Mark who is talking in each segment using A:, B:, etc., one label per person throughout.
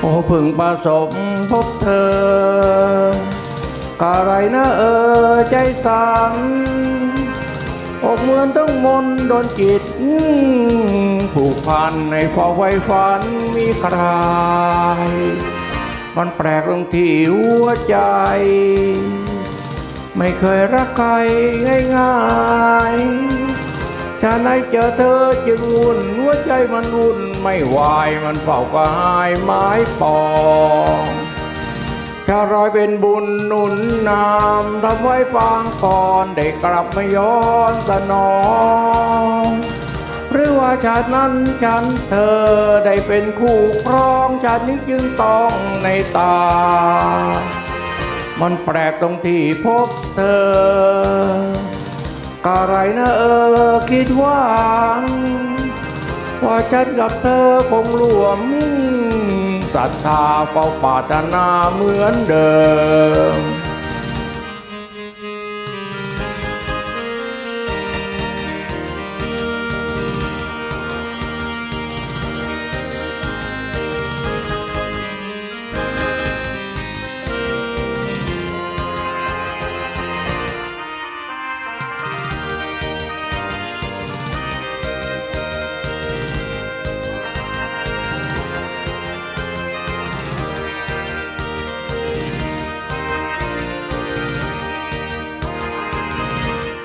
A: โอ้พึงประสบพบเธอกอะไรนะเออใจสั่นอกเหมือนต้องมนต์โดนจิตผูกพันในฟอไฟฝันมีใครมันแปลกตรงที่หัวใจ ไม่เคยรักใครง่ายๆ ชาไหนเจอเธอจึงวุ่นหัวใจมันวุ่นไม่ไหวมันเฝ้ากายไม้ปองชารอยเป็นบุญหนุนนำทำไว้ฟางก่อนได้กลับมาย้อนสนองหรือว่าชาตินั้นฉันเธอได้เป็นคู่ครองชาตินี้จึงต้องในตา มันแปลกตรงที่พบเธอ อะไรนะเออคิดว่า ว่าฉันกับเธอคงรวมศรัทธาเฝ้าปรารถนาเหมือนเดิม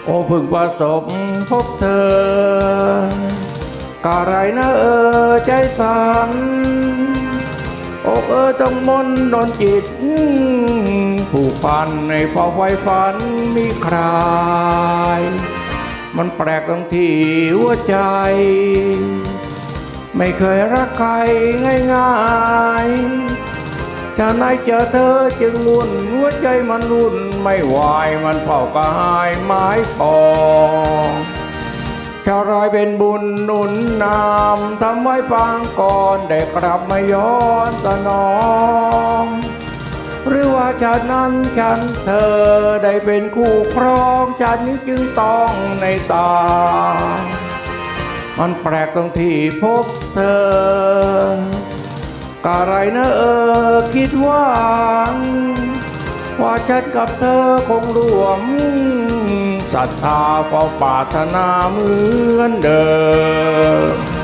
A: โอ้พึงประสบพบเธอกะไรนะเออใจสั่นอกเออต้องมนดนจิต ผูกพันในฟอไฟฝันมีใคร มันแปลกตรงที่หัวใจ ไม่เคยรักใครง่ายๆ จากไหนเจอเธอจึงวุ่นหัวใจมันรุ่นไม่ไหวมันเฝ้ากระหายไม้ปองชาวรอยเป็นบุญหนุนนำทำไว้ปางก่อนได้กลับมาย้อนสนอง หรือว่าชาตินั้นฉันเธอได้เป็นคู่ครองชาตินี้จึงต้องในตา มันแปลกตรงที่พบเธอ อะไรนะเออคิดว่า ว่าฉันกับเธอคงรวมศรัทธาเฝ้าปรารถนาเหมือนเดิม